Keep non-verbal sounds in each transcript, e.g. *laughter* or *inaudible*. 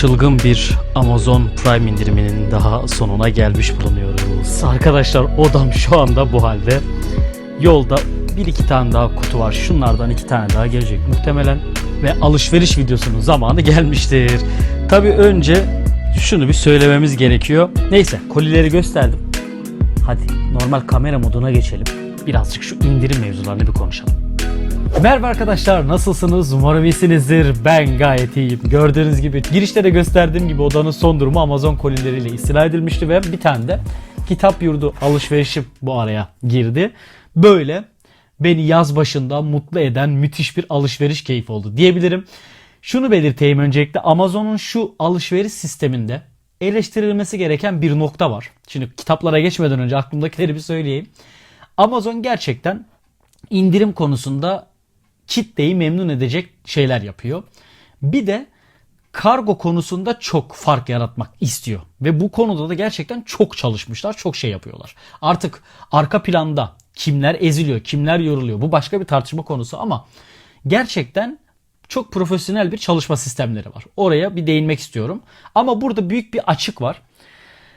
çılgın bir Amazon Prime indiriminin daha sonuna gelmiş bulunuyoruz. Arkadaşlar odam şu anda bu halde. Yolda bir iki tane daha kutu var. Şunlardan iki tane daha gelecek muhtemelen. Ve alışveriş videosunun zamanı gelmiştir. Tabi önce şunu bir söylememiz gerekiyor. Neyse kolileri gösterdim. Hadi normal kamera moduna geçelim. Birazcık şu indirim mevzularını bir konuşalım. Merhaba arkadaşlar nasılsınız? Umarım iyisinizdir. Ben gayet iyiyim. Gördüğünüz gibi girişte de gösterdiğim gibi odanın son durumu Amazon kolileriyle istila edilmişti ve bir tane de kitap yurdu alışverişim bu araya girdi. Böyle beni yaz başında mutlu eden müthiş bir alışveriş keyfi oldu diyebilirim. Şunu belirteyim öncelikle Amazon'un şu alışveriş sisteminde eleştirilmesi gereken bir nokta var. Şimdi kitaplara geçmeden önce aklımdakileri bir söyleyeyim. Amazon gerçekten indirim konusunda kitleyi memnun edecek şeyler yapıyor. Bir de kargo konusunda çok fark yaratmak istiyor. Ve bu konuda da gerçekten çok çalışmışlar, çok şey yapıyorlar. Artık arka planda kimler eziliyor, kimler yoruluyor bu başka bir tartışma konusu ama gerçekten çok profesyonel bir çalışma sistemleri var. Oraya bir değinmek istiyorum. Ama burada büyük bir açık var.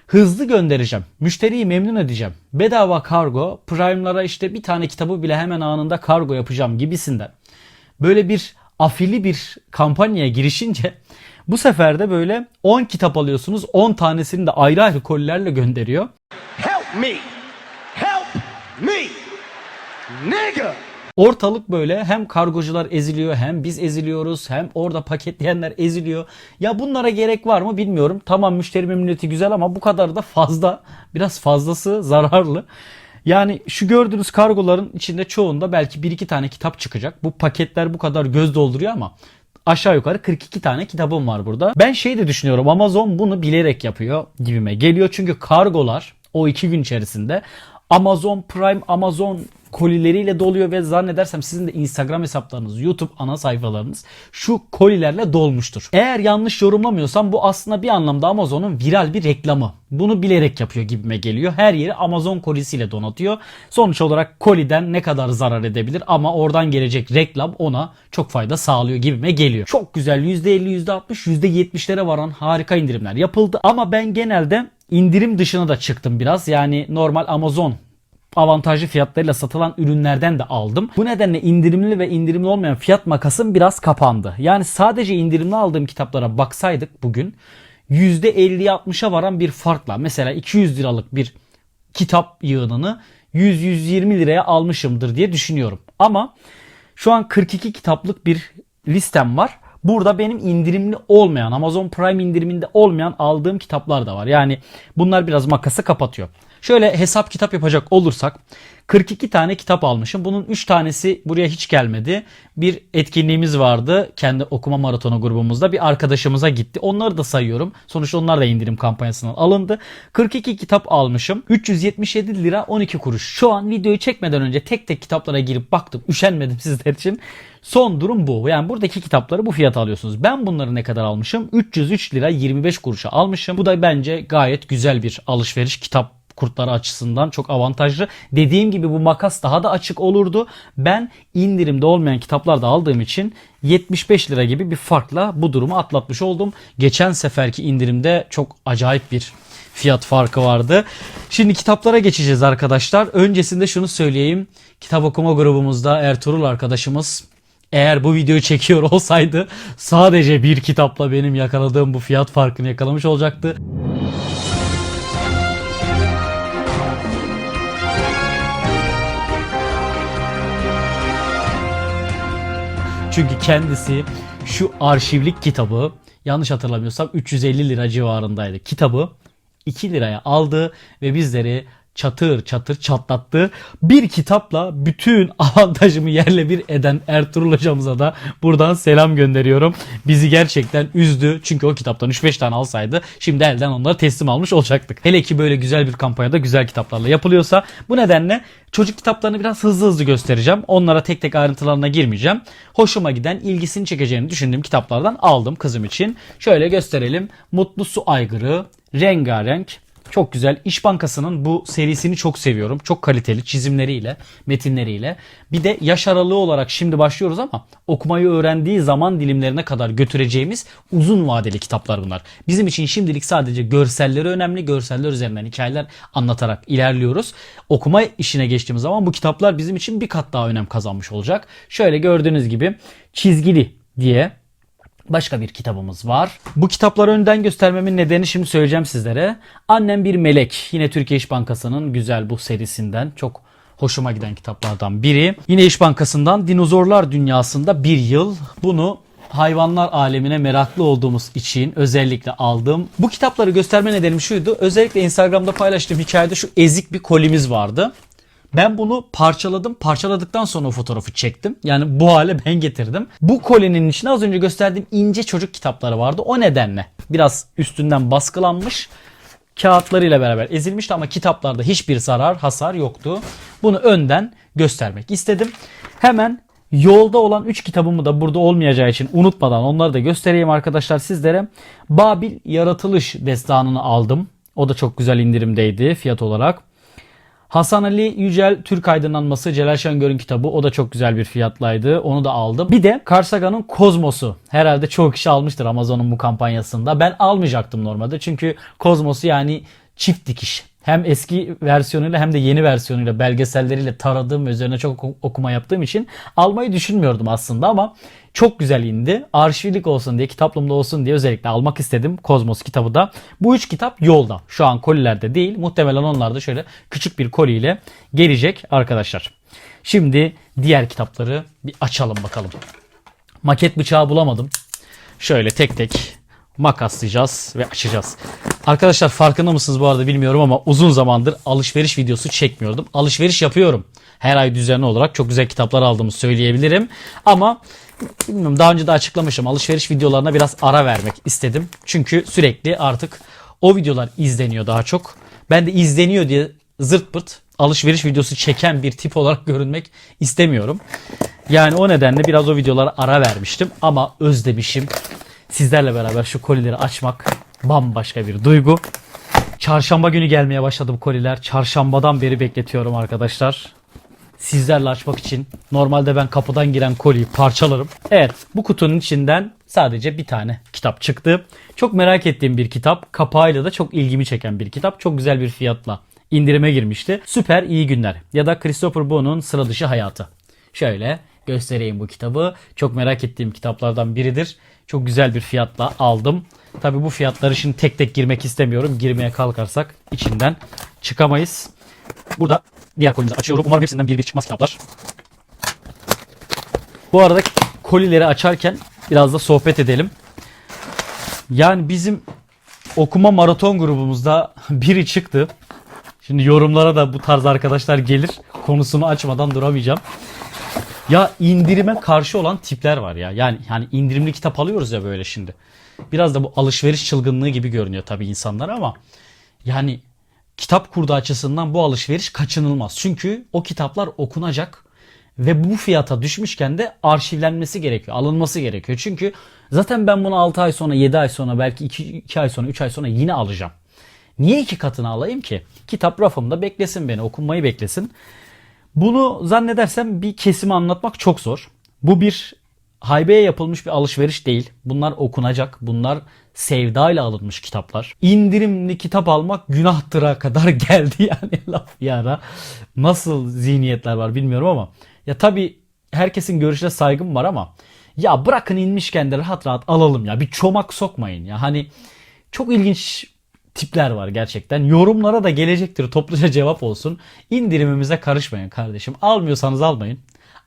Hızlı göndereceğim. Müşteriyi memnun edeceğim. Bedava kargo, Prime'lara işte bir tane kitabı bile hemen anında kargo yapacağım gibisinden. Böyle bir afili bir kampanyaya girişince bu sefer de böyle 10 kitap alıyorsunuz. 10 tanesini de ayrı ayrı kolilerle gönderiyor. Help me! Help me! Nigga! Ortalık böyle hem kargocular eziliyor hem biz eziliyoruz hem orada paketleyenler eziliyor. Ya bunlara gerek var mı bilmiyorum. Tamam müşteri memnuniyeti güzel ama bu kadar da fazla. Biraz fazlası zararlı. Yani şu gördüğünüz kargoların içinde çoğunda belki bir iki tane kitap çıkacak. Bu paketler bu kadar göz dolduruyor ama aşağı yukarı 42 tane kitabım var burada. Ben şey de düşünüyorum Amazon bunu bilerek yapıyor gibime geliyor. Çünkü kargolar o iki gün içerisinde Amazon Prime, Amazon kolileriyle doluyor ve zannedersem sizin de Instagram hesaplarınız, YouTube ana sayfalarınız şu kolilerle dolmuştur. Eğer yanlış yorumlamıyorsam bu aslında bir anlamda Amazon'un viral bir reklamı. Bunu bilerek yapıyor gibime geliyor. Her yeri Amazon kolisiyle donatıyor. Sonuç olarak koliden ne kadar zarar edebilir ama oradan gelecek reklam ona çok fayda sağlıyor gibime geliyor. Çok güzel %50, %60, %70'lere varan harika indirimler yapıldı ama ben genelde indirim dışına da çıktım biraz. Yani normal Amazon avantajlı fiyatlarıyla satılan ürünlerden de aldım. Bu nedenle indirimli ve indirimli olmayan fiyat makasım biraz kapandı. Yani sadece indirimli aldığım kitaplara baksaydık bugün %50-60'a varan bir farkla mesela 200 liralık bir kitap yığınını 100-120 liraya almışımdır diye düşünüyorum. Ama şu an 42 kitaplık bir listem var. Burada benim indirimli olmayan Amazon Prime indiriminde olmayan aldığım kitaplar da var. Yani bunlar biraz makası kapatıyor. Şöyle hesap kitap yapacak olursak 42 tane kitap almışım. Bunun 3 tanesi buraya hiç gelmedi. Bir etkinliğimiz vardı kendi okuma maratonu grubumuzda. Bir arkadaşımıza gitti. Onları da sayıyorum. Sonuçta onlar da indirim kampanyasından alındı. 42 kitap almışım. 377 lira 12 kuruş. Şu an videoyu çekmeden önce tek tek kitaplara girip baktım. Üşenmedim *laughs* sizler için. Son durum bu. Yani buradaki kitapları bu fiyata alıyorsunuz. Ben bunları ne kadar almışım? 303 lira 25 kuruşa almışım. Bu da bence gayet güzel bir alışveriş kitap kurtları açısından çok avantajlı. Dediğim gibi bu makas daha da açık olurdu. Ben indirimde olmayan kitaplar da aldığım için 75 lira gibi bir farkla bu durumu atlatmış oldum. Geçen seferki indirimde çok acayip bir fiyat farkı vardı. Şimdi kitaplara geçeceğiz arkadaşlar. Öncesinde şunu söyleyeyim. Kitap okuma grubumuzda Ertuğrul arkadaşımız eğer bu videoyu çekiyor *laughs* olsaydı sadece bir kitapla benim yakaladığım bu fiyat farkını yakalamış olacaktı. Çünkü kendisi şu arşivlik kitabı yanlış hatırlamıyorsam 350 lira civarındaydı. Kitabı 2 liraya aldı ve bizleri çatır çatır çatlattı. Bir kitapla bütün *laughs* avantajımı yerle bir eden Ertuğrul hocamıza da buradan selam gönderiyorum. Bizi gerçekten üzdü. Çünkü o kitaptan 3-5 tane alsaydı şimdi elden onları teslim almış olacaktık. Hele ki böyle güzel bir kampanyada güzel kitaplarla yapılıyorsa bu nedenle çocuk kitaplarını biraz hızlı hızlı göstereceğim. Onlara tek tek ayrıntılarına girmeyeceğim. Hoşuma giden, ilgisini çekeceğini düşündüğüm kitaplardan aldım kızım için. Şöyle gösterelim. Mutlu Su Aygırı, Rengarenk, Çok güzel. İş Bankası'nın bu serisini çok seviyorum. Çok kaliteli çizimleriyle, metinleriyle. Bir de yaş aralığı olarak şimdi başlıyoruz ama okumayı öğrendiği zaman dilimlerine kadar götüreceğimiz uzun vadeli kitaplar bunlar. Bizim için şimdilik sadece görselleri önemli. Görseller üzerinden hikayeler anlatarak ilerliyoruz. Okuma işine geçtiğimiz zaman bu kitaplar bizim için bir kat daha önem kazanmış olacak. Şöyle gördüğünüz gibi çizgili diye Başka bir kitabımız var. Bu kitapları önden göstermemin nedeni şimdi söyleyeceğim sizlere. Annem bir melek. Yine Türkiye İş Bankası'nın güzel bu serisinden. Çok hoşuma giden kitaplardan biri. Yine İş Bankası'ndan Dinozorlar Dünyasında bir yıl. Bunu hayvanlar alemine meraklı olduğumuz için özellikle aldım. Bu kitapları gösterme nedenim şuydu. Özellikle Instagram'da paylaştığım hikayede şu ezik bir kolimiz vardı. Ben bunu parçaladım. Parçaladıktan sonra o fotoğrafı çektim. Yani bu hale ben getirdim. Bu kolinin içine az önce gösterdiğim ince çocuk kitapları vardı. O nedenle biraz üstünden baskılanmış. Kağıtlarıyla beraber ezilmişti ama kitaplarda hiçbir zarar, hasar yoktu. Bunu önden göstermek istedim. Hemen yolda olan 3 kitabımı da burada olmayacağı için unutmadan onları da göstereyim arkadaşlar sizlere. Babil Yaratılış Destanı'nı aldım. O da çok güzel indirimdeydi fiyat olarak. Hasan Ali Yücel Türk Aydınlanması Celal Şengör'ün kitabı. O da çok güzel bir fiyatlaydı. Onu da aldım. Bir de Carl Sagan'ın Kozmos'u. Herhalde çoğu kişi almıştır Amazon'un bu kampanyasında. Ben almayacaktım normalde. Çünkü Kozmos'u yani çift dikiş. Hem eski versiyonuyla hem de yeni versiyonuyla belgeselleriyle taradığım ve üzerine çok oku- okuma yaptığım için almayı düşünmüyordum aslında ama çok güzel indi. Arşivlik olsun diye, kitaplığımda olsun diye özellikle almak istedim Kozmos kitabı da. Bu üç kitap yolda. Şu an kolilerde değil. Muhtemelen onlar da şöyle küçük bir koliyle gelecek arkadaşlar. Şimdi diğer kitapları bir açalım bakalım. Maket bıçağı bulamadım. Şöyle tek tek makaslayacağız ve açacağız. Arkadaşlar farkında mısınız bu arada bilmiyorum ama uzun zamandır alışveriş videosu çekmiyordum. Alışveriş yapıyorum. Her ay düzenli olarak çok güzel kitaplar aldığımı söyleyebilirim. Ama bilmiyorum daha önce de açıklamışım. Alışveriş videolarına biraz ara vermek istedim. Çünkü sürekli artık o videolar izleniyor daha çok. Ben de izleniyor diye zırt pırt alışveriş videosu çeken bir tip olarak görünmek istemiyorum. Yani o nedenle biraz o videolara ara vermiştim ama özlemişim. Sizlerle beraber şu kolileri açmak bambaşka bir duygu. Çarşamba günü gelmeye başladı bu koliler. Çarşambadan beri bekletiyorum arkadaşlar. Sizlerle açmak için normalde ben kapıdan giren koliyi parçalarım. Evet bu kutunun içinden sadece bir tane kitap çıktı. Çok merak ettiğim bir kitap. Kapağıyla da çok ilgimi çeken bir kitap. Çok güzel bir fiyatla indirime girmişti. Süper iyi günler ya da Christopher Boon'un sıra dışı hayatı. Şöyle göstereyim bu kitabı. Çok merak ettiğim kitaplardan biridir. Çok güzel bir fiyatla aldım. Tabi bu fiyatları şimdi tek tek girmek istemiyorum. Girmeye kalkarsak içinden çıkamayız. Burada diğer kolimizi açıyorum. Umarım hepsinden bir bir çıkmaz kitaplar. Bu arada kolileri açarken biraz da sohbet edelim. Yani bizim okuma maraton grubumuzda *laughs* biri çıktı. Şimdi yorumlara da bu tarz arkadaşlar gelir. Konusunu açmadan duramayacağım. Ya indirime karşı olan tipler var ya. Yani yani indirimli kitap alıyoruz ya böyle şimdi. Biraz da bu alışveriş çılgınlığı gibi görünüyor tabii insanlar ama yani kitap kurdu açısından bu alışveriş kaçınılmaz. Çünkü o kitaplar okunacak ve bu fiyata düşmüşken de arşivlenmesi gerekiyor, alınması gerekiyor. Çünkü zaten ben bunu 6 ay sonra, 7 ay sonra, belki 2, 2 ay sonra, 3 ay sonra yine alacağım. Niye iki katını alayım ki? Kitap rafımda beklesin beni, okunmayı beklesin. Bunu zannedersem bir kesimi anlatmak çok zor. Bu bir haybeye yapılmış bir alışveriş değil. Bunlar okunacak. Bunlar sevdayla alınmış kitaplar. İndirimli kitap almak günahtıra kadar *laughs* geldi yani laf yara. Nasıl zihniyetler var bilmiyorum ama ya tabii herkesin görüşüne saygım var ama ya bırakın inmişken de rahat rahat alalım ya. Bir çomak sokmayın ya. Hani çok ilginç tipler var gerçekten. Yorumlara da gelecektir topluca *laughs* cevap olsun. İndirimimize karışmayın kardeşim. Almıyorsanız almayın.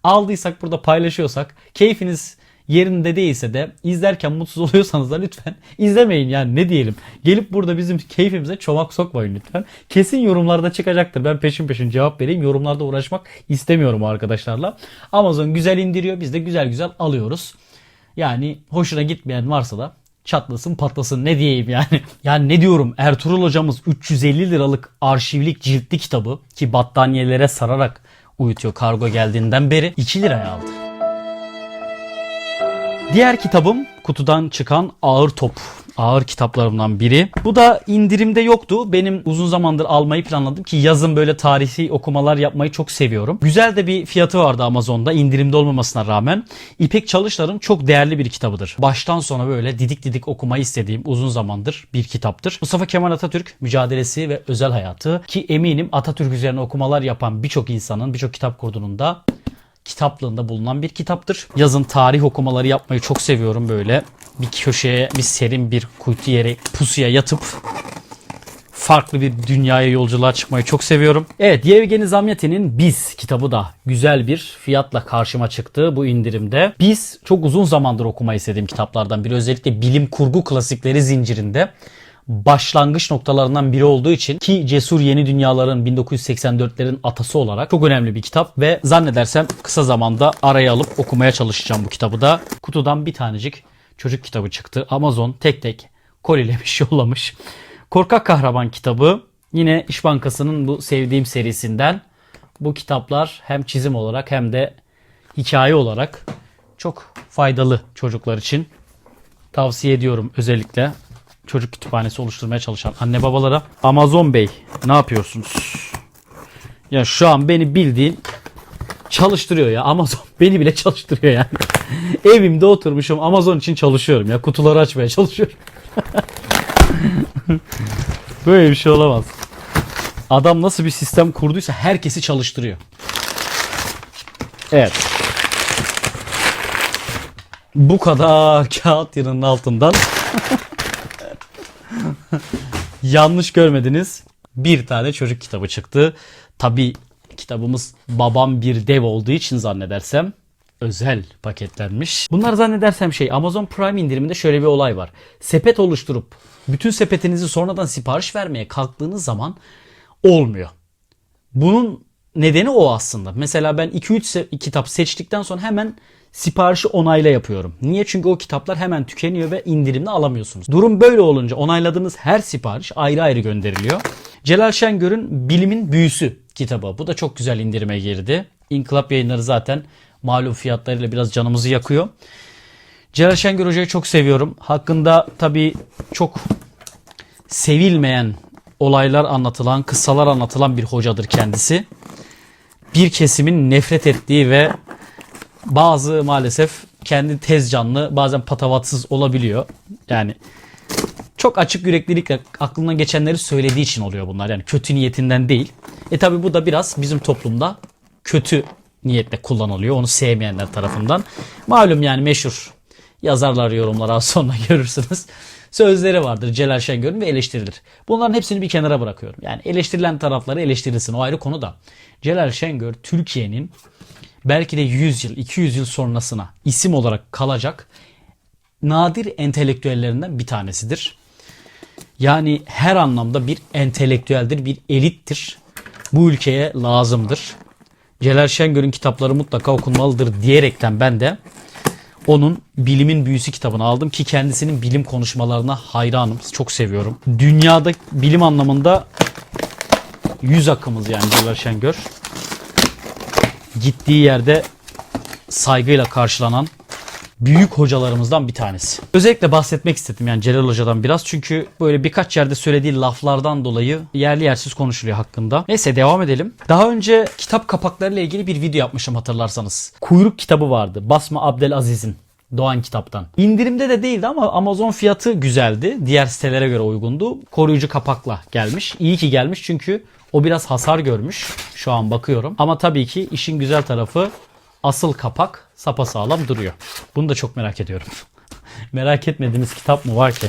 Aldıysak burada paylaşıyorsak keyfiniz yerinde değilse de izlerken mutsuz *laughs* oluyorsanız da lütfen izlemeyin yani ne diyelim. Gelip burada bizim keyfimize çomak sokmayın lütfen. Kesin yorumlarda çıkacaktır. Ben peşin peşin cevap vereyim. Yorumlarda uğraşmak istemiyorum arkadaşlarla. Amazon güzel indiriyor. Biz de güzel güzel alıyoruz. Yani hoşuna gitmeyen varsa da çatlasın patlasın ne diyeyim yani. *laughs* Yani ne diyorum Ertuğrul hocamız 350 liralık arşivlik ciltli kitabı ki battaniyelere sararak uyutuyor kargo geldiğinden beri 2 liraya aldı. Diğer kitabım kutudan çıkan Ağır Top. Ağır kitaplarımdan biri. Bu da indirimde yoktu. Benim uzun zamandır almayı planladım ki yazın böyle tarihi okumalar yapmayı çok seviyorum. Güzel de bir fiyatı vardı Amazon'da indirimde olmamasına rağmen. İpek Çalışlar'ın çok değerli bir kitabıdır. Baştan sona böyle didik didik okumayı istediğim uzun zamandır bir kitaptır. Mustafa Kemal Atatürk mücadelesi ve özel hayatı ki eminim Atatürk üzerine okumalar yapan birçok insanın birçok kitap kurduğunun da kitaplığında bulunan bir kitaptır. Yazın tarih okumaları yapmayı çok seviyorum böyle. Bir köşeye bir serin bir kuytu yere pusuya yatıp farklı bir dünyaya yolculuğa çıkmayı çok seviyorum. Evet Yevgeni Zamyatin'in Biz kitabı da güzel bir fiyatla karşıma çıktı bu indirimde. Biz çok uzun zamandır okumayı istediğim kitaplardan biri. Özellikle bilim kurgu klasikleri zincirinde başlangıç noktalarından biri olduğu için ki Cesur Yeni Dünyaların 1984'lerin atası olarak çok önemli bir kitap ve zannedersem kısa zamanda araya alıp okumaya çalışacağım bu kitabı da. Kutudan bir tanecik çocuk kitabı çıktı. Amazon tek tek kolilemiş *laughs* yollamış. Korkak Kahraman kitabı yine İş Bankası'nın bu sevdiğim serisinden. Bu kitaplar hem çizim olarak hem de hikaye olarak çok faydalı çocuklar için. Tavsiye ediyorum özellikle çocuk kütüphanesi oluşturmaya çalışan anne babalara. Amazon Bey ne yapıyorsunuz? Ya şu an beni bildiğin çalıştırıyor ya Amazon *laughs* beni bile çalıştırıyor yani. *laughs* Evimde oturmuşum Amazon için çalışıyorum ya kutuları açmaya çalışıyorum. *laughs* Böyle bir şey olamaz. Adam nasıl bir sistem kurduysa herkesi çalıştırıyor. Evet. Bu kadar kağıt yığının altından *laughs* yanlış görmediniz. Bir tane çocuk kitabı çıktı. Tabi kitabımız babam bir dev olduğu için zannedersem özel paketlenmiş. Bunlar zannedersem şey Amazon Prime indiriminde şöyle bir olay var. Sepet oluşturup bütün sepetinizi sonradan sipariş vermeye kalktığınız zaman olmuyor. Bunun nedeni o aslında. Mesela ben 2-3 se- kitap seçtikten sonra hemen siparişi onayla yapıyorum. Niye? Çünkü o kitaplar hemen tükeniyor ve indirimde alamıyorsunuz. Durum böyle olunca onayladığınız her sipariş ayrı ayrı gönderiliyor. Celal Şengör'ün Bilimin Büyüsü kitabı. Bu da çok güzel indirime girdi. İnkılap yayınları zaten malum fiyatlarıyla biraz canımızı yakıyor. Celal Şengör Hoca'yı çok seviyorum. Hakkında tabii çok sevilmeyen olaylar anlatılan, kıssalar anlatılan bir hocadır kendisi. Bir kesimin nefret ettiği ve bazı maalesef kendi tez canlı bazen patavatsız olabiliyor. Yani çok açık yüreklilikle aklından geçenleri söylediği için oluyor bunlar. Yani kötü niyetinden değil. E tabi bu da biraz bizim toplumda kötü niyetle kullanılıyor. Onu sevmeyenler tarafından. Malum yani meşhur yazarlar yorumlar az sonra *laughs* görürsünüz. Sözleri vardır Celal Şengör'ün ve eleştirilir. Bunların hepsini bir kenara bırakıyorum. Yani eleştirilen tarafları eleştirilsin o ayrı konu da. Celal Şengör Türkiye'nin belki de 100 yıl 200 yıl sonrasına isim olarak kalacak nadir entelektüellerinden bir tanesidir. Yani her anlamda bir entelektüeldir, bir elittir. Bu ülkeye lazımdır. Celal Şengör'ün kitapları mutlaka okunmalıdır diyerekten ben de onun Bilimin Büyüsü kitabını aldım ki kendisinin bilim konuşmalarına hayranım. Çok seviyorum. Dünyada bilim anlamında yüz akımız yani Celal Şengör. Gittiği yerde saygıyla karşılanan büyük hocalarımızdan bir tanesi. Özellikle bahsetmek istedim yani Celal Hoca'dan biraz çünkü böyle birkaç yerde söylediği laflardan dolayı yerli yersiz konuşuluyor hakkında. Neyse devam edelim. Daha önce kitap kapaklarıyla ilgili bir video yapmışım hatırlarsanız. Kuyruk kitabı vardı. Basma Abdelaziz'in. Doğan kitaptan. İndirimde de değildi ama Amazon fiyatı güzeldi. Diğer sitelere göre uygundu. Koruyucu kapakla gelmiş. İyi ki gelmiş çünkü o biraz hasar görmüş. Şu an bakıyorum. Ama tabii ki işin güzel tarafı asıl kapak sapasağlam duruyor. Bunu da çok merak ediyorum. *laughs* merak etmediğiniz kitap mı var ki?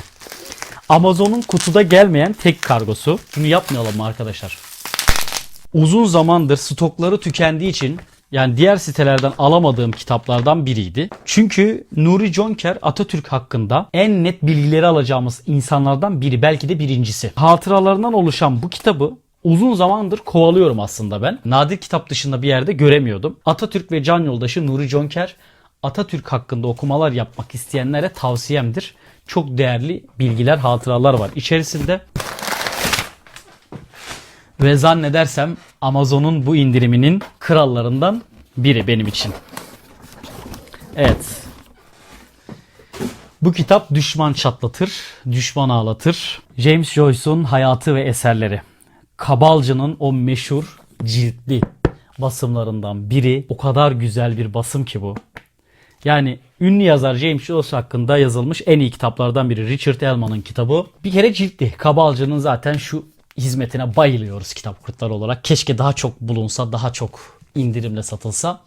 Amazon'un kutuda gelmeyen tek kargosu. Bunu yapmayalım mı arkadaşlar? Uzun zamandır stokları tükendiği için yani diğer sitelerden alamadığım kitaplardan biriydi. Çünkü Nuri Jonker Atatürk hakkında en net bilgileri alacağımız insanlardan biri. Belki de birincisi. Hatıralarından oluşan bu kitabı uzun zamandır kovalıyorum aslında ben. Nadir kitap dışında bir yerde göremiyordum. Atatürk ve can yoldaşı Nuri Jonker Atatürk hakkında okumalar yapmak isteyenlere tavsiyemdir. Çok değerli bilgiler, hatıralar var içerisinde. Ve zannedersem Amazon'un bu indiriminin krallarından biri benim için. Evet. Bu kitap düşman çatlatır, düşman ağlatır. James Joyce'un hayatı ve eserleri. Kabalcı'nın o meşhur ciltli basımlarından biri. O kadar güzel bir basım ki bu. Yani ünlü yazar James Joyce hakkında yazılmış en iyi kitaplardan biri. Richard Ellman'ın kitabı. Bir kere ciltli. Kabalcı'nın zaten şu hizmetine bayılıyoruz kitap kurtları olarak. Keşke daha çok bulunsa, daha çok indirimle satılsa.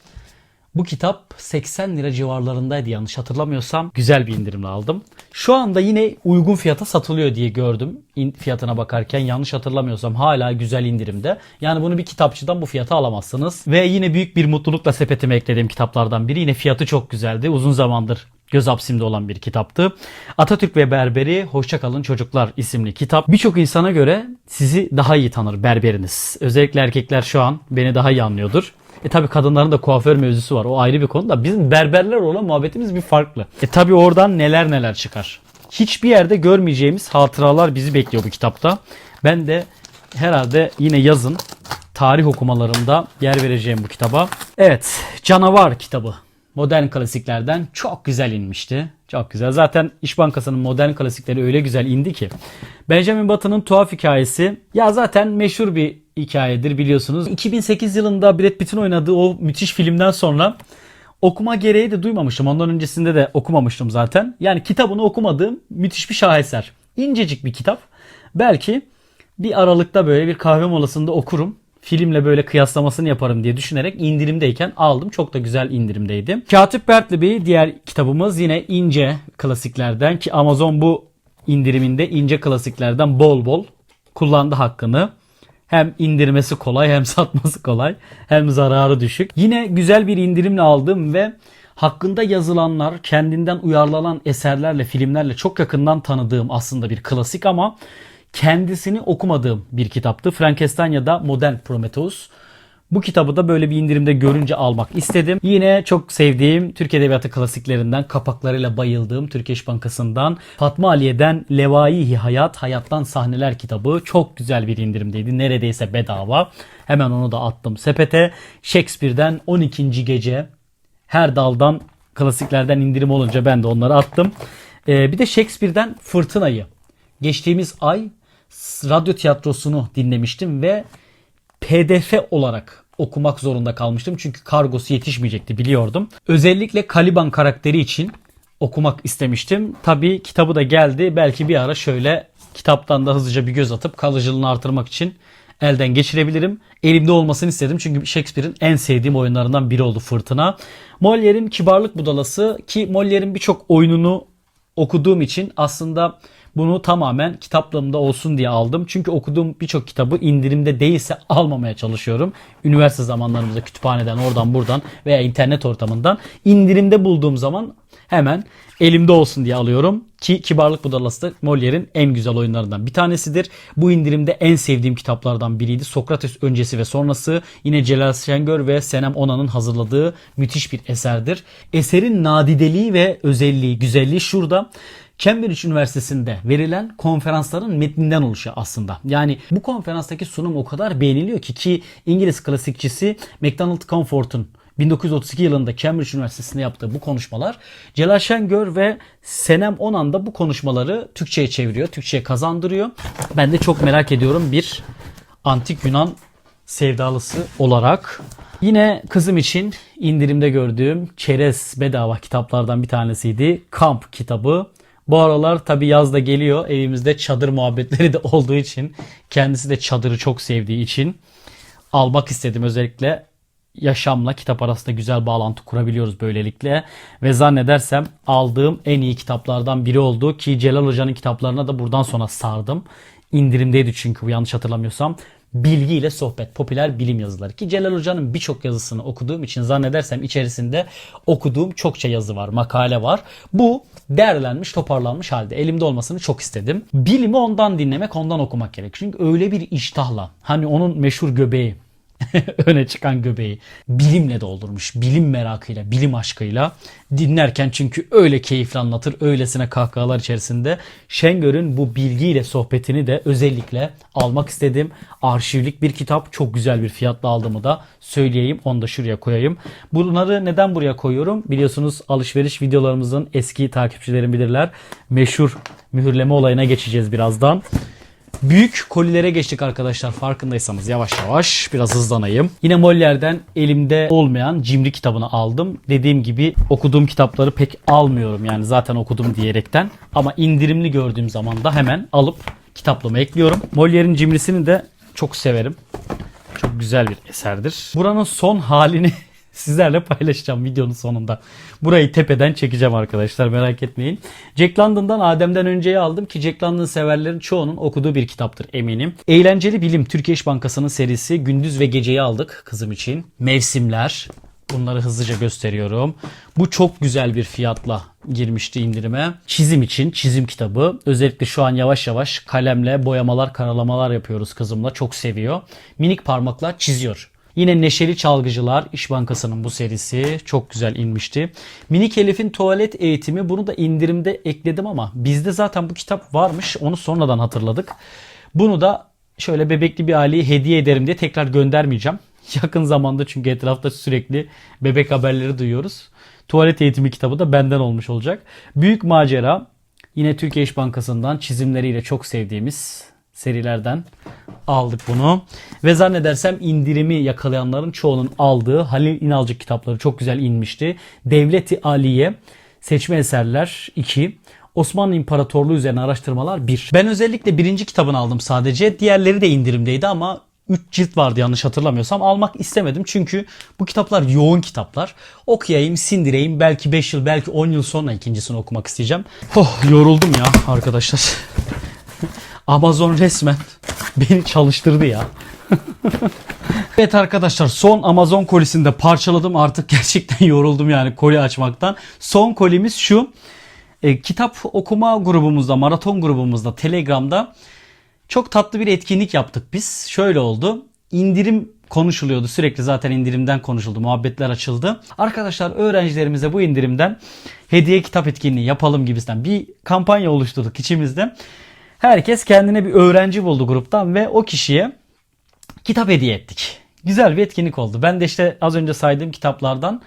Bu kitap 80 lira civarlarındaydı yanlış hatırlamıyorsam. Güzel bir indirimle aldım. Şu anda yine uygun fiyata satılıyor diye gördüm. Fiyatına bakarken yanlış hatırlamıyorsam hala güzel indirimde. Yani bunu bir kitapçıdan bu fiyata alamazsınız. Ve yine büyük bir mutlulukla sepetime eklediğim kitaplardan biri. Yine fiyatı çok güzeldi. Uzun zamandır göz hapsimde olan bir kitaptı. Atatürk ve Berberi Hoşçakalın Çocuklar isimli kitap. Birçok insana göre sizi daha iyi tanır berberiniz. Özellikle erkekler şu an beni daha iyi anlıyordur. E tabi kadınların da kuaför mevzusu var. O ayrı bir konu da bizim berberler olan muhabbetimiz bir farklı. E tabi oradan neler neler çıkar. Hiçbir yerde görmeyeceğimiz hatıralar bizi bekliyor bu kitapta. Ben de herhalde yine yazın tarih okumalarında yer vereceğim bu kitaba. Evet, Canavar kitabı. Modern klasiklerden çok güzel inmişti. Çok güzel. Zaten İş Bankası'nın modern klasikleri öyle güzel indi ki. Benjamin Button'ın tuhaf hikayesi. Ya zaten meşhur bir hikayedir biliyorsunuz. 2008 yılında Brad Pitt'in oynadığı o müthiş filmden sonra okuma gereği de duymamıştım. Ondan öncesinde de okumamıştım zaten. Yani kitabını okumadığım müthiş bir şaheser. İncecik bir kitap. Belki bir aralıkta böyle bir kahve molasında okurum. Filmle böyle kıyaslamasını yaparım diye düşünerek indirimdeyken aldım. Çok da güzel indirimdeydi. Katip Bertleby diğer kitabımız yine ince klasiklerden ki Amazon bu indiriminde ince klasiklerden bol bol kullandı hakkını. Hem indirmesi kolay hem *laughs* satması kolay hem zararı düşük. Yine güzel bir indirimle aldım ve hakkında yazılanlar kendinden uyarlanan eserlerle filmlerle çok yakından tanıdığım aslında bir klasik ama kendisini okumadığım bir kitaptı. Frankenstein ya da Modern Prometheus. Bu kitabı da böyle bir indirimde görünce almak istedim. Yine çok sevdiğim Türk Edebiyatı klasiklerinden kapaklarıyla bayıldığım Türkiye İş Bankası'ndan Fatma Aliye'den Levaihi Hayat, Hayattan Sahneler kitabı çok güzel bir indirimdeydi. Neredeyse bedava. Hemen onu da attım sepete. Shakespeare'den 12. Gece her daldan klasiklerden indirim olunca ben de onları attım. Ee, bir de Shakespeare'den Fırtınayı. Geçtiğimiz ay radyo tiyatrosunu dinlemiştim ve PDF olarak okumak zorunda kalmıştım. Çünkü kargosu yetişmeyecekti biliyordum. Özellikle Caliban karakteri için okumak istemiştim. Tabii kitabı da geldi. Belki bir ara şöyle kitaptan da hızlıca bir göz atıp kalıcılığını artırmak için elden geçirebilirim. Elimde olmasını istedim çünkü Shakespeare'in en sevdiğim oyunlarından biri oldu Fırtına. Molière'in Kibarlık Budalası ki Molière'in birçok oyununu okuduğum için aslında bunu tamamen kitaplığımda olsun diye aldım. Çünkü okuduğum birçok kitabı indirimde değilse almamaya çalışıyorum. Üniversite zamanlarımızda kütüphaneden oradan buradan veya internet ortamından indirimde bulduğum zaman hemen elimde olsun diye alıyorum. Ki Kibarlık Budalası da Molière'in en güzel oyunlarından bir tanesidir. Bu indirimde en sevdiğim kitaplardan biriydi. Sokrates öncesi ve sonrası yine Celal Şengör ve Senem Onan'ın hazırladığı müthiş bir eserdir. Eserin nadideliği ve özelliği, güzelliği şurada. Cambridge Üniversitesi'nde verilen konferansların metninden oluşuyor aslında. Yani bu konferanstaki sunum o kadar beğeniliyor ki ki İngiliz klasikçisi MacDonald Comfort'un 1932 yılında Cambridge Üniversitesi'nde yaptığı bu konuşmalar Celal Şengör ve Senem Onan da bu konuşmaları Türkçe'ye çeviriyor. Türkçe'ye kazandırıyor. Ben de çok merak ediyorum bir antik Yunan sevdalısı olarak. Yine kızım için indirimde gördüğüm çerez bedava kitaplardan bir tanesiydi. Kamp kitabı. Bu aralar tabi yaz da geliyor. Evimizde çadır muhabbetleri *laughs* de olduğu için kendisi de çadırı çok sevdiği için almak istedim özellikle yaşamla kitap arasında güzel bağlantı kurabiliyoruz böylelikle. Ve zannedersem aldığım en iyi kitaplardan biri oldu ki Celal Hoca'nın kitaplarına da buradan sonra sardım. İndirimdeydi çünkü bu yanlış hatırlamıyorsam. Bilgiyle sohbet, popüler bilim yazıları. Ki Celal Hoca'nın birçok yazısını okuduğum için zannedersem içerisinde okuduğum çokça yazı var, makale var. Bu değerlenmiş, toparlanmış halde. Elimde olmasını çok istedim. Bilimi ondan dinlemek, ondan okumak gerek. Çünkü öyle bir iştahla, hani onun meşhur göbeği, *laughs* öne çıkan göbeği bilimle doldurmuş. Bilim merakıyla, bilim aşkıyla dinlerken çünkü öyle keyifli anlatır, öylesine kahkahalar içerisinde. Şengör'ün bu bilgiyle sohbetini de özellikle almak istedim. Arşivlik bir kitap. Çok güzel bir fiyatla aldığımı da söyleyeyim. Onu da şuraya koyayım. Bunları neden buraya koyuyorum? Biliyorsunuz alışveriş videolarımızın eski takipçilerim bilirler. Meşhur mühürleme olayına geçeceğiz birazdan. Büyük kolilere geçtik arkadaşlar farkındaysanız yavaş yavaş biraz hızlanayım. Yine Moller'den elimde olmayan Cimri kitabını aldım. Dediğim gibi okuduğum kitapları pek almıyorum yani zaten okudum diyerekten. Ama indirimli gördüğüm zaman da hemen alıp kitaplığıma ekliyorum. Moller'in Cimri'sini de çok severim. Çok güzel bir eserdir. Buranın son halini sizlerle paylaşacağım videonun sonunda. Burayı tepeden çekeceğim arkadaşlar merak etmeyin. Jack London'dan Adem'den önceyi aldım ki Jack London severlerin çoğunun okuduğu bir kitaptır eminim. Eğlenceli Bilim Türkiye İş Bankası'nın serisi Gündüz ve Geceyi aldık kızım için. Mevsimler. Bunları hızlıca gösteriyorum. Bu çok güzel bir fiyatla girmişti indirime. Çizim için çizim kitabı. Özellikle şu an yavaş yavaş kalemle boyamalar, karalamalar yapıyoruz kızımla. Çok seviyor. Minik parmaklar çiziyor. Yine Neşeli Çalgıcılar İş Bankası'nın bu serisi çok güzel inmişti. Minik Elif'in tuvalet eğitimi bunu da indirimde ekledim ama bizde zaten bu kitap varmış. Onu sonradan hatırladık. Bunu da şöyle bebekli bir aileye hediye ederim diye tekrar göndermeyeceğim. *laughs* Yakın zamanda çünkü etrafta sürekli bebek haberleri duyuyoruz. Tuvalet eğitimi kitabı da benden olmuş olacak. Büyük Macera yine Türkiye İş Bankası'ndan çizimleriyle çok sevdiğimiz serilerden aldık bunu. Ve zannedersem indirimi yakalayanların çoğunun aldığı Halil İnalcık kitapları çok güzel inmişti. Devleti Aliye Seçme Eserler 2 Osmanlı İmparatorluğu üzerine araştırmalar 1. Ben özellikle birinci kitabını aldım sadece. Diğerleri de indirimdeydi ama 3 cilt vardı yanlış hatırlamıyorsam. Almak istemedim çünkü bu kitaplar yoğun kitaplar. Okuyayım, sindireyim. Belki 5 yıl, belki 10 yıl sonra ikincisini okumak isteyeceğim. Oh yoruldum ya arkadaşlar. *laughs* Amazon resmen beni çalıştırdı ya. *laughs* evet arkadaşlar son Amazon kolisini de parçaladım. Artık *laughs* gerçekten yoruldum yani koli açmaktan. Son kolimiz şu. E, kitap okuma grubumuzda, maraton grubumuzda, Telegram'da çok tatlı bir etkinlik yaptık biz. Şöyle oldu. İndirim konuşuluyordu. Sürekli zaten indirimden konuşuldu. Muhabbetler açıldı. Arkadaşlar öğrencilerimize bu indirimden hediye kitap etkinliği yapalım gibisinden bir kampanya oluşturduk içimizde. Herkes kendine bir öğrenci buldu gruptan ve o kişiye kitap hediye ettik. Güzel bir etkinlik oldu. Ben de işte az önce saydığım kitaplardan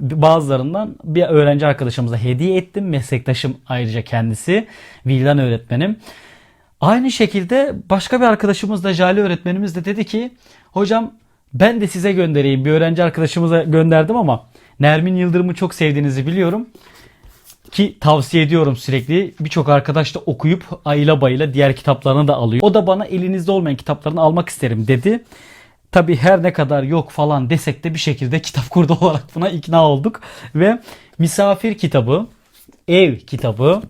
bazılarından bir öğrenci arkadaşımıza hediye ettim. Meslektaşım ayrıca kendisi. Vildan öğretmenim. Aynı şekilde başka bir arkadaşımız da Jale öğretmenimiz de dedi ki hocam ben de size göndereyim. Bir öğrenci arkadaşımıza gönderdim ama Nermin Yıldırım'ı çok sevdiğinizi biliyorum. Ki tavsiye ediyorum sürekli. Birçok arkadaş da okuyup ayla bayla diğer kitaplarını da alıyor. O da bana elinizde olmayan kitaplarını almak isterim dedi. Tabi her ne kadar yok falan desek de bir şekilde kitap kurdu *laughs* olarak buna ikna olduk. Ve misafir kitabı, ev kitabı,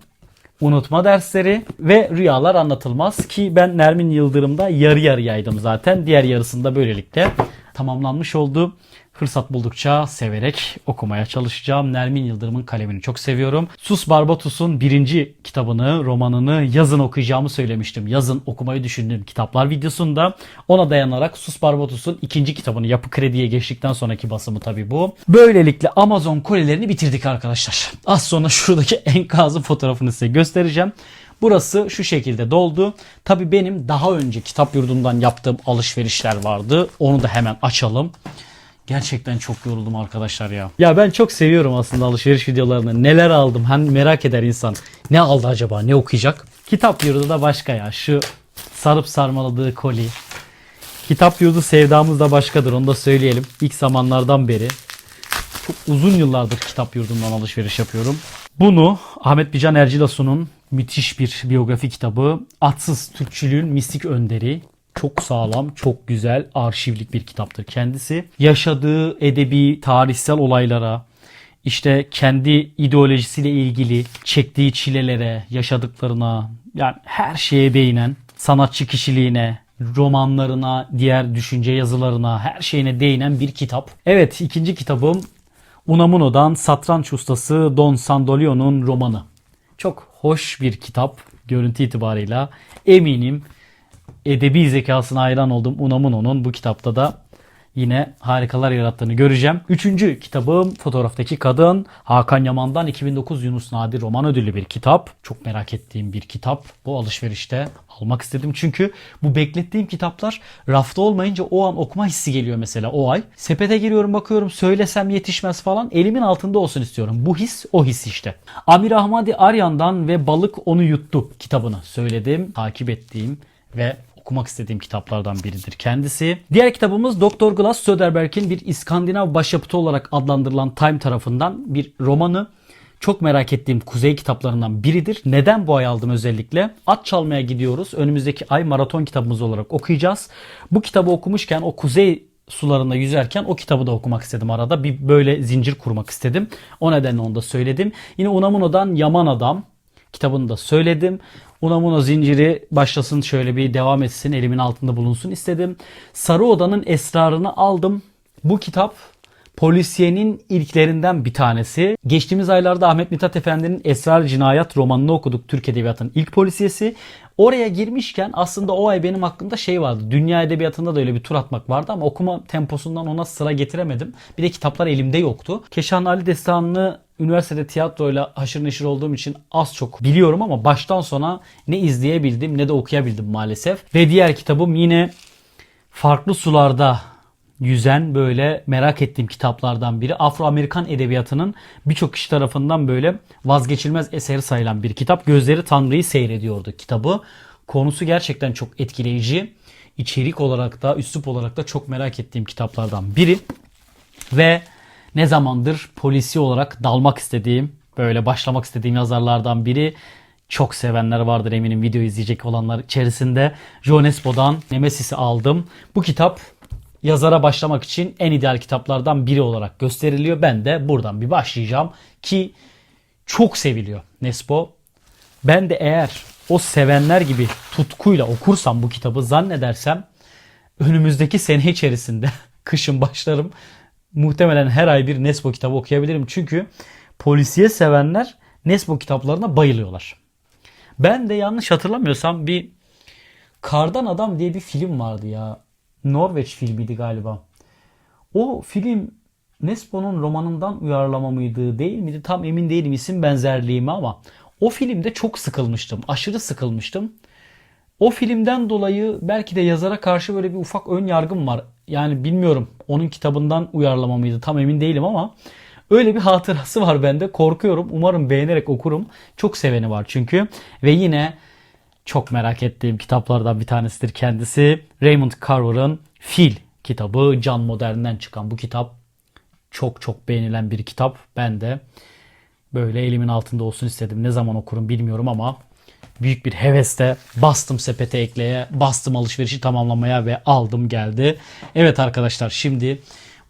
unutma dersleri ve rüyalar anlatılmaz ki ben Nermin Yıldırım'da yarı yarıyaydım zaten. Diğer yarısında böylelikle tamamlanmış oldu. Fırsat buldukça severek okumaya çalışacağım. Nermin Yıldırım'ın kalemini çok seviyorum. Sus Barbatus'un birinci kitabını, romanını yazın okuyacağımı söylemiştim. Yazın okumayı düşündüğüm kitaplar videosunda. Ona dayanarak Sus Barbatus'un ikinci kitabını Yapı Kredi'ye geçtikten sonraki basımı tabii bu. Böylelikle Amazon kolilerini bitirdik arkadaşlar. Az sonra şuradaki *laughs* enkazın fotoğrafını size göstereceğim. Burası şu şekilde doldu. Tabii benim daha önce kitap yurdundan yaptığım alışverişler vardı. Onu da hemen açalım. Gerçekten çok yoruldum arkadaşlar ya. Ya ben çok seviyorum aslında alışveriş videolarını. Neler aldım hani merak eder insan. Ne aldı acaba ne okuyacak? Kitap yurdu da başka ya. Şu sarıp sarmaladığı koli. Kitap yurdu sevdamız da başkadır onu da söyleyelim. İlk zamanlardan beri. Çok uzun yıllardır kitap yurdundan alışveriş yapıyorum. Bunu Ahmet Bican Ercilasu'nun müthiş bir biyografi kitabı. Atsız Türkçülüğün Mistik Önderi. Çok sağlam, çok güzel, arşivlik bir kitaptır kendisi. Yaşadığı edebi, tarihsel olaylara, işte kendi ideolojisiyle ilgili çektiği çilelere, yaşadıklarına, yani her şeye değinen, sanatçı kişiliğine, romanlarına, diğer düşünce yazılarına, her şeyine değinen bir kitap. Evet, ikinci kitabım Unamuno'dan satranç ustası Don Sandolio'nun romanı. Çok hoş bir kitap görüntü itibarıyla. Eminim edebi zekasına hayran olduğum Unamuno'nun bu kitapta da yine harikalar yarattığını göreceğim. Üçüncü kitabım Fotoğraftaki Kadın. Hakan Yaman'dan 2009 Yunus Nadir roman ödüllü bir kitap. Çok merak ettiğim bir kitap. Bu alışverişte almak istedim. Çünkü bu beklettiğim kitaplar rafta olmayınca o an okuma hissi geliyor mesela o ay. Sepete giriyorum bakıyorum söylesem yetişmez falan. Elimin altında olsun istiyorum. Bu his o his işte. Amir Ahmadi Aryan'dan ve Balık Onu Yuttu kitabını söyledim. Takip ettiğim ve okumak istediğim kitaplardan biridir kendisi. Diğer kitabımız Dr. Glass Söderberg'in bir İskandinav başyapıtı olarak adlandırılan Time tarafından bir romanı. Çok merak ettiğim kuzey kitaplarından biridir. Neden bu ay aldım özellikle? At çalmaya gidiyoruz. Önümüzdeki ay maraton kitabımız olarak okuyacağız. Bu kitabı okumuşken o kuzey sularında yüzerken o kitabı da okumak istedim arada. Bir böyle zincir kurmak istedim. O nedenle onu da söyledim. Yine Unamuno'dan Yaman Adam kitabını da söyledim. Unamuno zinciri başlasın şöyle bir devam etsin elimin altında bulunsun istedim. Sarı Oda'nın esrarını aldım. Bu kitap polisiyenin ilklerinden bir tanesi. Geçtiğimiz aylarda Ahmet Mithat Efendi'nin Esrar Cinayet romanını okuduk. Türk Edebiyatı'nın ilk polisiyesi. Oraya girmişken aslında o ay benim hakkında şey vardı. Dünya Edebiyatı'nda da öyle bir tur atmak vardı ama okuma temposundan ona sıra getiremedim. Bir de kitaplar elimde yoktu. Keşan Ali Destanı'nı üniversitede tiyatroyla haşır neşir olduğum için az çok biliyorum ama baştan sona ne izleyebildim ne de okuyabildim maalesef. Ve diğer kitabım yine farklı sularda yüzen böyle merak ettiğim kitaplardan biri. Afro-Amerikan edebiyatının birçok kişi tarafından böyle vazgeçilmez eseri sayılan bir kitap. Gözleri Tanrı'yı seyrediyordu kitabı. Konusu gerçekten çok etkileyici. İçerik olarak da üslup olarak da çok merak ettiğim kitaplardan biri. Ve ne zamandır polisi olarak dalmak istediğim, böyle başlamak istediğim yazarlardan biri. Çok sevenler vardır eminim video izleyecek olanlar içerisinde. John Espo'dan Nemesis'i aldım. Bu kitap yazara başlamak için en ideal kitaplardan biri olarak gösteriliyor. Ben de buradan bir başlayacağım ki çok seviliyor Nespo. Ben de eğer o sevenler gibi tutkuyla okursam bu kitabı zannedersem önümüzdeki sene içerisinde *laughs* kışın başlarım. Muhtemelen her ay bir Nespo kitabı okuyabilirim. Çünkü polisiye sevenler Nespo kitaplarına bayılıyorlar. Ben de yanlış hatırlamıyorsam bir Kardan Adam diye bir film vardı ya. Norveç filmiydi galiba. O film Nespo'nun romanından uyarlama mıydı değil miydi tam emin değilim isim benzerliğimi ama o filmde çok sıkılmıştım. Aşırı sıkılmıştım. O filmden dolayı belki de yazara karşı böyle bir ufak ön yargım var. Yani bilmiyorum onun kitabından uyarlama mıydı tam emin değilim ama öyle bir hatırası var bende. Korkuyorum. Umarım beğenerek okurum. Çok seveni var çünkü. Ve yine çok merak ettiğim kitaplardan bir tanesidir kendisi. Raymond Carver'ın Fil kitabı. Can Modern'den çıkan bu kitap. Çok çok beğenilen bir kitap. Ben de böyle elimin altında olsun istedim. Ne zaman okurum bilmiyorum ama büyük bir hevesle bastım sepete ekleye, bastım alışverişi tamamlamaya ve aldım geldi. Evet arkadaşlar şimdi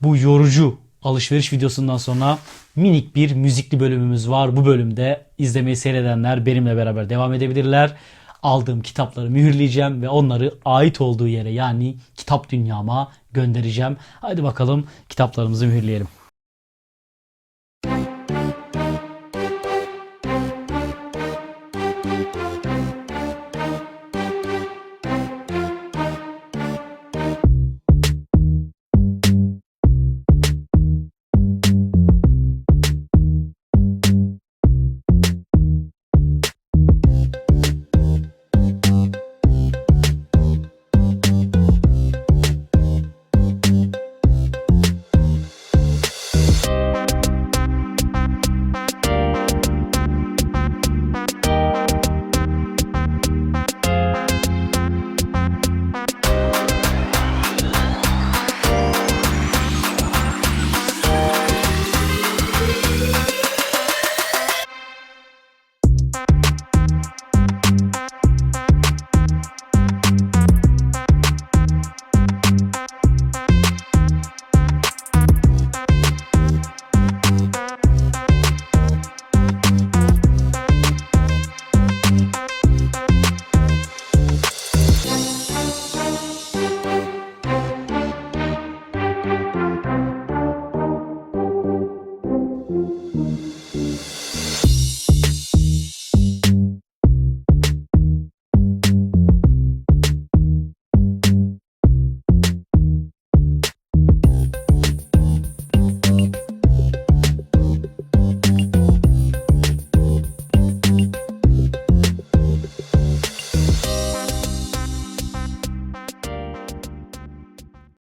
bu yorucu alışveriş videosundan sonra minik bir müzikli bölümümüz var. Bu bölümde izlemeyi seyredenler benimle beraber devam edebilirler. Aldığım kitapları mühürleyeceğim ve onları ait olduğu yere yani kitap dünyama göndereceğim. Hadi bakalım kitaplarımızı mühürleyelim.